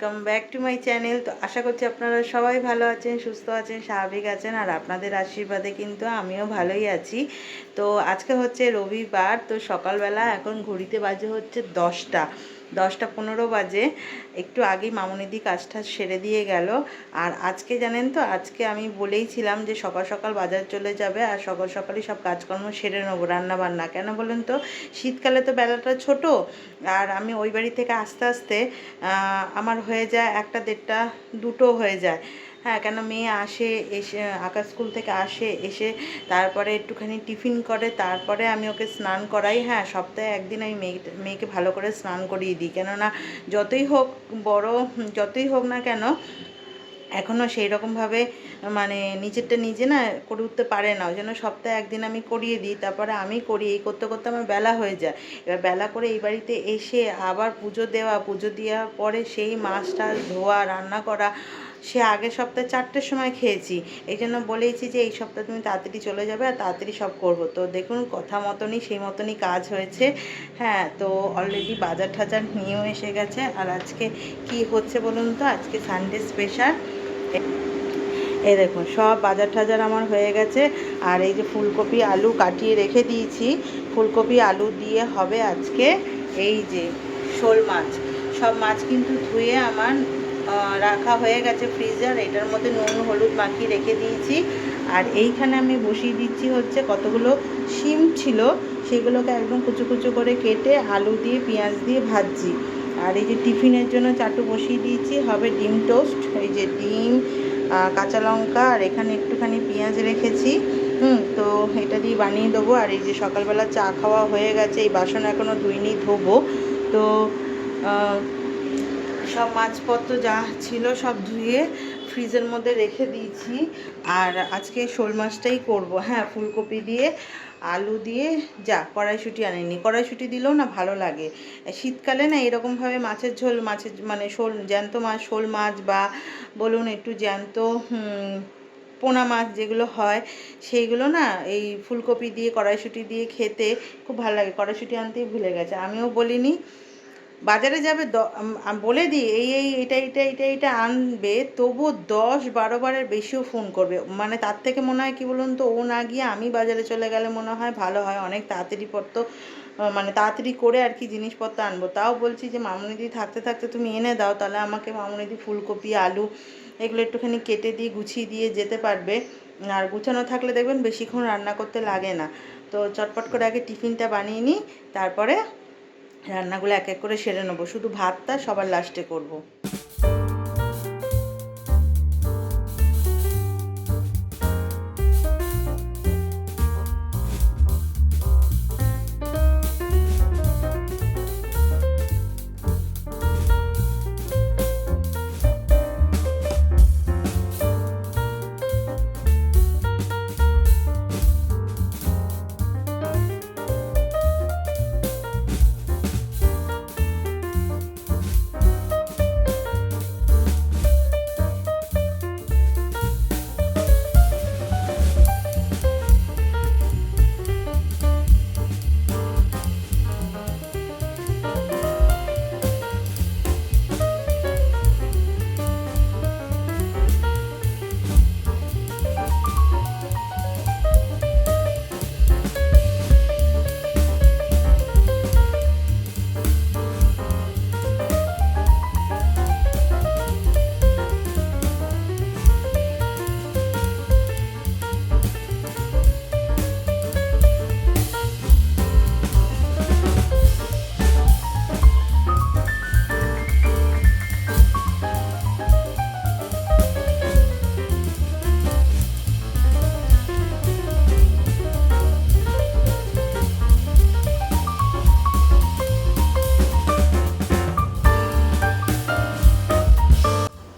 Welcome back to my channel. তো আশা করছি আপনারা সবাই ভালো আছেন, সুস্থ আছেন, স্বাভাবিক আছেন, আর আপনাদের আশীর্বাদে কিন্তু আমিও ভালোই আছি। তো আজকে হচ্ছে রবিবার, তো সকালবেলা এখন ঘড়িতে বাজে হচ্ছে দশটা। দশটা পনেরো বাজে, একটু আগেই মামনিদি কাজটা সেরে দিয়ে গেল। আর আজকে জানেন তো, আজকে আমি বলেইছিলাম যে সকাল সকাল বাজার চলে যাবে আর সকাল সকালই সব কাজকর্ম সেরে নেব, রান্নাবান্না। কেন বলুন তো, শীতকালে তো বেলাটা ছোট, আর আমি ওই বাড়ি থেকে আস্তে আস্তে আমার হয়ে যায় একটা দেড়টা, দুটো হয়ে যায়। হ্যাঁ কেন মেয়ে আসে, এসে আঁকা স্কুল থেকে আসে, এসে তারপরে একটুখানি টিফিন করে, তারপরে আমি ওকে স্নান করাই। হ্যাঁ সপ্তাহে একদিন আমি মেয়ে, মেয়েকে ভালো করে স্নান করিয়ে দিই। কেননা যতই হোক, বড়, যতই হোক না কেন এখনও সেই রকমভাবে মানে নিজেরটা নিজে না করে উঠতে পারে না। ওই জন্য সপ্তাহে একদিন আমি করিয়ে দিই, তারপরে আমি করি। এই করতে করতে আমার বেলা হয়ে যায়। এবার বেলা করে এই বাড়িতে এসে আবার পুজো দেওয়া, পুজো দেওয়ার পরে সেই মাছ টাছ ধোয়া, রান্না করা, সে আগের সপ্তাহে চারটের সময় খেয়েছি। এই জন্য বলেইছি যে, এই সপ্তাহে তুমি তাড়াতাড়ি চলে যাবে আর তাড়াতাড়ি সব করব। তো দেখুন, কথা মতনই সেই মতনই কাজ হয়েছে। হ্যাঁ তো অলরেডি বাজার টাজার নিয়েও এসে গেছে। আর আজকে কি হচ্ছে বলুন তো? আজকে সানডে স্পেশাল এই দেখুন, সব বাজার টাজার আমার হয়ে গেছে। আর এই যে ফুলকপি, আলু কাটিয়ে রেখে দিয়েছি। ফুলকপি, আলু দিয়ে হবে আজকে এই যে শোল মাছ। সব মাছ কিন্তু ধুয়ে আমার রাখা হয়ে গেছে ফ্রিজার। এটার মধ্যে নুন, হলুদ মাখিয়ে রেখে দিয়েছি। আর এইখানে আমি বসিয়ে দিচ্ছি হচ্ছে কতগুলো শিম ছিল। সেগুলোকে একদম কুচু কুচু করে কেটে আলু দিয়ে, পেঁয়াজ দিয়ে ভাজছি। আর এই যে টিফিনের জন্য চাটু বসিয়ে দিয়েছি, হবে ডিম টোস্ট, এই যে ডিম কাঁচা লঙ্কা, আর এখানে একটুখানি পেঁয়াজ রেখেছি। হুম, তো এটা দিয়ে বানিয়ে দেবো। আর এই যে সকালবেলা চা খাওয়া হয়ে গেছে, এই বাসন এখনও ধুইনি, ধোবো। তো সব মাছপত্র যা ছিল সব ধুয়ে ফ্রিজের মধ্যে রেখে দিয়েছি। আর আজকে শোল মাছটাই করব। হ্যাঁ ফুলকপি দিয়ে, আলু দিয়ে, যা, কড়াইশুঁটি আনিনি কড়াইশুঁটি দিলেও না ভালো লাগে। শীতকালে না এরকমভাবে মাছের ঝোল, মাছের মানে শোল, জ্যান্ত মাছ, শোল মাছ বা বলুন একটু জ্যান্ত পোনা মাছ যেগুলো হয়, সেইগুলো না এই ফুলকপি দিয়ে, কড়াইশুঁটি দিয়ে খেতে খুব ভালো লাগে। কড়াইশুঁটি আনতেই ভুলে গেছে। আমিও বলিনি বাজারে যাবে বলে দিই, এই এই, এটা এটা এটা এটা আনবে তবু দশ বারো বারের বেশিও ফোন করবে। মানে তার থেকে মনে হয়, কি বলুন তো, ও না গিয়ে আমি বাজারে চলে গেলে মনে হয় ভালো হয়, অনেক তাড়াতাড়ি পত্র মানে তাড়াতাড়ি করে আর কি জিনিসপত্র আনব। তাও বলছি যে, মামুনিদি থাকতে থাকতে তুমি এনে দাও, তাহলে আমাকে মামুনিদি ফুলকপি, আলু এগুলো একটুখানি কেটে দিয়ে, গুছিয়ে দিয়ে যেতে পারবে। আর গুছানো থাকলে দেখবেন বেশিক্ষণ রান্না করতে লাগে না। তো চটপট করে আগে টিফিনটা বানিয়ে নিই, তারপরে রান্নাগুলো এক এক করে সেরে নেব শুধু ভাতটা সবার লাস্টে করব।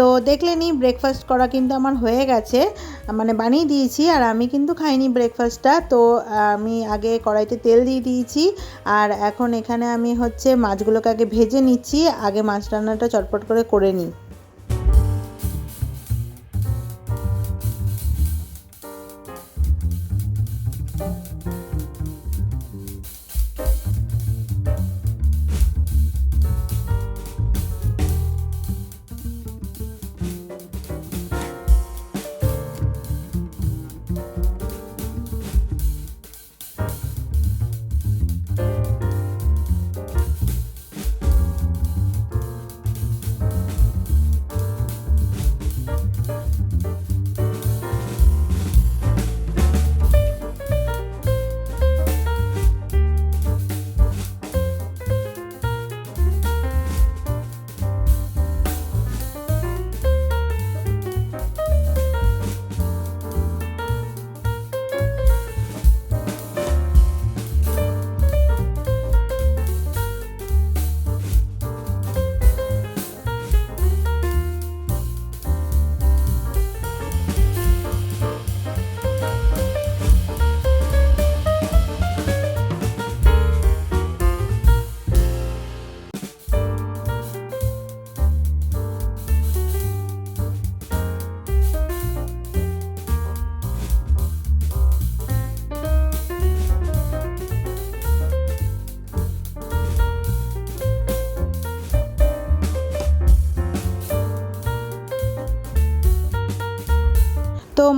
তো দেখলে দেখলেনি ব্রেকফাস্ট করা কিন্তু আমার হয়ে গেছে। মানে বানিয়ে দিয়েছি আর আমি কিন্তু খাইনি ব্রেকফাস্টটা তো আমি আগে কড়াইতে তেল দিয়ে দিয়েছি আর এখন এখানে আমি হচ্ছে মাছগুলোকে আগে ভেজে নিচ্ছি। আগে মাছ রান্নাটা চটপট করে করে নিই।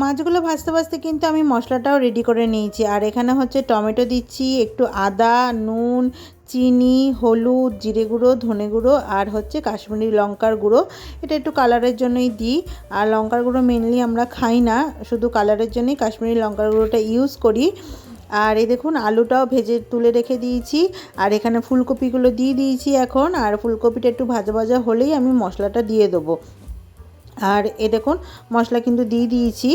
মাছগুলো ভাজতে ভাজতে কিন্তু আমি মশলাটাও রেডি করে নিয়েছি। আর এখানে হচ্ছে টমেটো দিচ্ছি, একটু আদা, নুন, চিনি, হলুদ, জিরে গুঁড়ো, ধনে গুঁড়ো আর হচ্ছে কাশ্মীরি লঙ্কার গুঁড়ো। এটা একটু কালারের জন্যই দিই। আর লঙ্কার গুঁড়ো মেনলি আমরা খাই না, শুধু কালারের জন্যই কাশ্মীরি লঙ্কার গুঁড়োটা ইউজ করি। আর এই দেখুন, আলুটাও ভেজে তুলে রেখে দিয়েছি। আর এখানে ফুলকপিগুলো দিয়ে দিয়েছি এখন। আর ফুলকপিটা একটু ভাজা ভাজা হলেই আমি মশলাটা দিয়ে দেবো। আর এ দেখুন, মশলা কিন্তু দিয়ে দিয়েছি।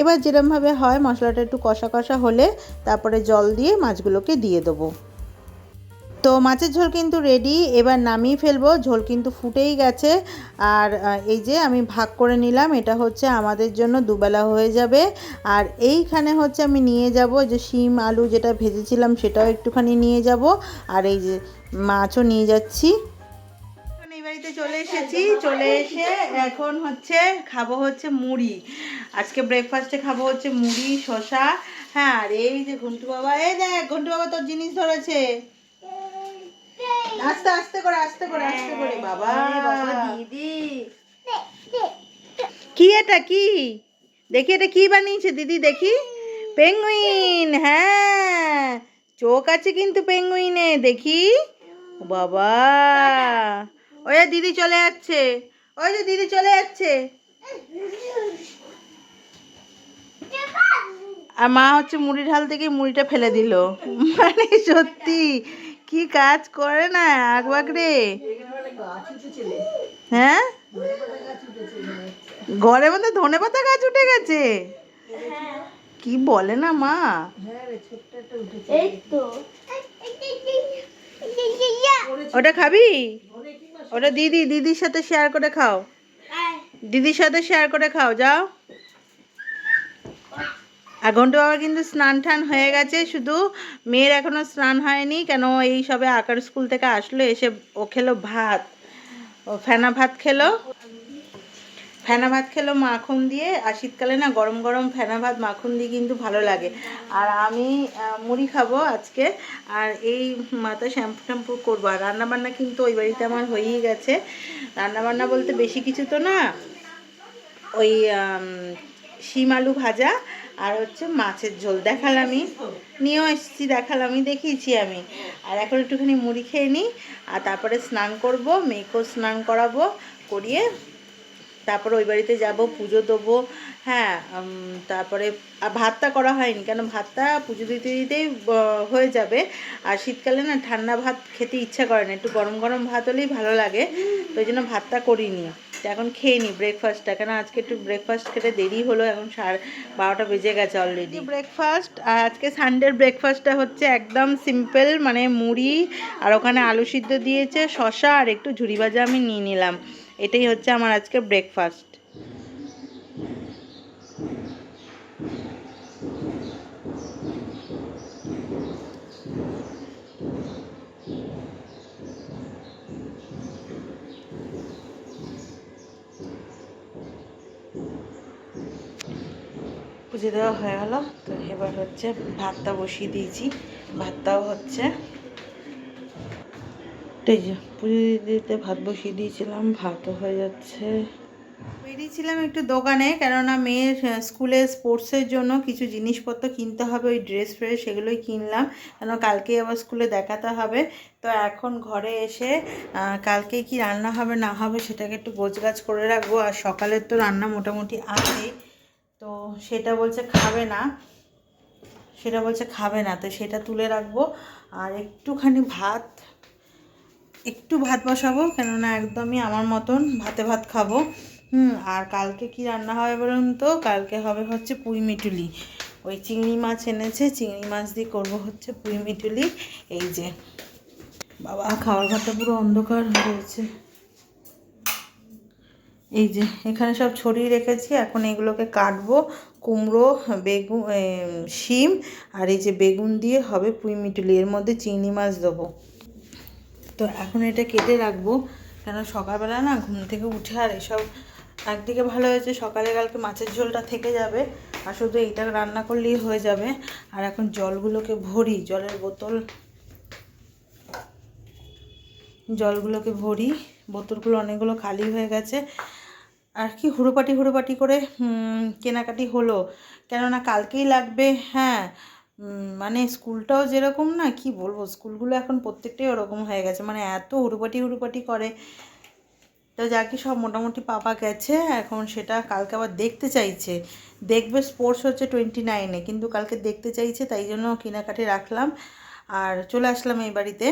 এবার যেরমভাবে হয়, মশলাটা একটু কষা কষা হলে তারপরে জল দিয়ে মাছগুলোকে দিয়ে দেবো। তো মাছের ঝোল কিন্তু রেডি এবার নামিয়ে ফেলব। ঝোল কিন্তু ফুটেই গেছে। আর এই যে আমি ভাগ করে নিলাম, এটা হচ্ছে আমাদের জন্য দুবেলা হয়ে যাবে। আর এইখানে হচ্ছে আমি নিয়ে যাব, যে শিম, আলু যেটা ভেজেছিলাম সেটাও একটুখানি নিয়ে যাব। আর এই যে মাছও নিয়ে যাচ্ছি। বাড়িতে চলে এসেছি চলে এসে এখন হচ্ছে খাব হচ্ছে মুড়ি। আজকে ব্রেকফাস্টে খাব হচ্ছে মুড়ি শশা হ্যাঁ আর এই যে ঘন্টু বাবা এই দেখ ঘন্টু বাবা তোর জিনিস ধরেছে। আস্তে আস্তে করে আস্তে করে আস্তে করে বাবা। দিদি। কি এটা কি? দেখি এটা কি বানিয়েছে দিদি দেখি। পেঙ্গুইন হ্যাঁ। চোখ আছে কিন্তু পেঙ্গুইনে দেখি। বাবা। ওই দিদি চলে যাচ্ছে। ওই যে দিদি চলে যাচ্ছে। আর মা হচ্ছে মুড়ি ঢাল থেকে মুড়িটা ফেলে দিল। মানে সত্যি কি কাজ করে না আগবাগ রে হ্যাঁ? ঘরের মধ্যে ধনে পাতা গাছ উঠে গেছে। কি বলে না মা? ওটা খাবি? ওটা দিদি, দিদির সাথে শেয়ার করে খাও। দিদির সাথে শেয়ার করে খাও, যাও। আর ঘন্টু বাবা কিন্তু স্নান টান হয়ে গেছে, শুধু মেয়ের এখনও স্নান হয়নি, কেন এই সবে আকার স্কুল থেকে আসলো, এসে ও খেলো ভাত। ও ফেনা ভাত খেলো। ফেনা ভাত খেলো মাখন দিয়ে, আর শীতকালে না গরম গরম ফেনা ভাত, মাখন দিয়ে কিন্তু ভালো লাগে। আর আমি মুড়ি খাব আজকে, আর এই মাথা শ্যাম্পু ট্যাম্পু করব। আর রান্নাবান্না কিন্তু ওই বাড়িতে আমার হয়েই গেছে। রান্নাবান্না বলতে বেশি কিছু তো না, ওই শিম আলু ভাজা আর হচ্ছে মাছের ঝোল। দেখালামই, নিয়েও এসেছি, দেখালামই, দেখিয়েছি আমি। আর এখন একটুখানি মুড়ি খেয়ে নিই আর তারপরে স্নান করব, মেয়েকেও স্নান করাবো, করিয়ে তারপরে ওই বাড়িতে যাব, পুজো দেবো হ্যাঁ তারপরে, আর ভাতটা করা হয়নি, কেন ভাতটা পুজো দিতে দিতেই হয়ে যাবে। আর শীতকালে না ঠান্ডা ভাত খেতে ইচ্ছা করে না, একটু গরম গরম ভাত হলেই ভালো লাগে, তো ওই জন্য ভাতটা করিনি। এখন খেয়ে নিই ব্রেকফাস্টটা কেন আজকে একটু ব্রেকফাস্ট খেতে দেরি হলো, এখন সাড়ে বারোটা বেজে গেছে অলরেডি ব্রেকফাস্ট আর আজকে সানডের ব্রেকফাস্টটা হচ্ছে একদম সিম্পল মানে মুড়ি, আর ওখানে আলু সিদ্ধ দিয়েছে শশা আর একটু ঝুরি ভাজা আমি নিয়ে নিলাম। এটাই হচ্ছে আমার আজকে ব্রেকফাস্ট পুজো দেওয়া হয়ে গেল, তো এবার হচ্ছে ভাতটা বসিয়ে দিয়েছি। ভাতটাও হচ্ছে এই পুজো দিতে ভাত বসিয়ে দিয়েছিলাম, ভাতও হয়ে যাচ্ছে। বেরিয়েছিলাম একটু দোকানে, কেননা মেয়ের স্কুলে স্পোর্টসের জন্য কিছু জিনিসপত্র কিনতে হবে, ওই ড্রেস ফ্রেস সেগুলোই কিনলাম কেন কালকে আবার স্কুলে দেখাতে হবে। তো এখন ঘরে এসে কালকে কি রান্না হবে না হবে সেটাকে একটু গোছগাছ করে রাখব, আর সকালের তো রান্না মোটামুটি আছেই তো সেটা বলছে খাবে না। সেটা বলছে খাবে না, তো সেটা তুলে রাখব। আর একটুখানি ভাত একটু ভাত বসাবো, কেননা একদমই আমার মতন ভাতে ভাত খাব। হুম, আর কালকে কি রান্না হবে বলুন তো? কালকে হবে হচ্ছে পুঁই মিটুলি। ওই চিংড়ি মাছ এনেছে, চিংড়ি মাছ দিয়ে করব হচ্ছে পুঁই মিটুলি। এই যে, বাবা, খাওয়ার ঘরটা পুরো অন্ধকার হয়েছে এই যে, এখানে সব ছড়িয়ে রেখেছি। এখন এগুলোকে কাটবো, কুমড়ো, বেগুন শিম, আর এই যে বেগুন দিয়ে হবে পুঁই মিটুলি। এর মধ্যে চিংড়ি মাছ দেবো। তো এখন এটা কেটে রাখব। কেন সকালবেলা না ঘুম থেকে উঠে আর এসব একদিকে ভালো হয়েছে, সকালে কালকে মাছের ঝোলটা থেকে যাবে। আর শুধু এইটা রান্না করলেই হয়ে যাবে। আর এখন জলগুলোকে ভরি, জলের বোতল, জলগুলোকে ভরি। বোতলগুলো অনেকগুলো খালি হয়ে গেছে। আর কি হুড়োপাটি হুড়োপাটি করে কেনাকাটি হলো। কেননা কালকেই লাগবে হ্যাঁ। মানে স্কুলটাও যেরকম না, কি বলব, স্কুলগুলো এখন প্রত্যেকটাই ওরকম হয়ে গেছে। মানে এত হুড়োপাটি হুড়োপাটি করে। তো যা কি সব মোটামুটি পাপা গেছে, এখন সেটা কালকে আবার দেখতে চাইছে। দেখবে স্পোর্টস হচ্ছে টোয়েন্টি নাইনে কিন্তু কালকে দেখতে চাইছে, তাই জন্য কেনাকাটি রাখলাম। আর চলে আসলাম এই বাড়িতে।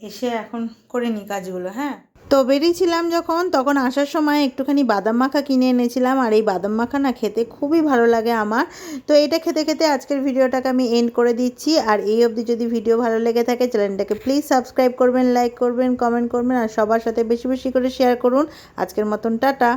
এসে এখন করে নিই কাজগুলো হ্যাঁ? তো বেরিয়েছিলাম যখন, তখন আসার সময় একটুখানি বাদাম মাখা কিনে এনেছিলাম, আর এই বাদাম মাখা না খেতে খুবই ভালো লাগে আমার। তো এটা খেতে খেতে আজকের ভিডিওটাকে আমি এন্ড করে দিচ্ছি। আর এই অবধি যদি ভিডিও ভালো লেগে থাকে, চ্যানেলটাকে প্লিজ সাবস্ক্রাইব করবেন লাইক করবেন কমেন্ট করবেন, আর সবার সাথে বেশি বেশি করে শেয়ার করুন। আজকের মতন, টাটা।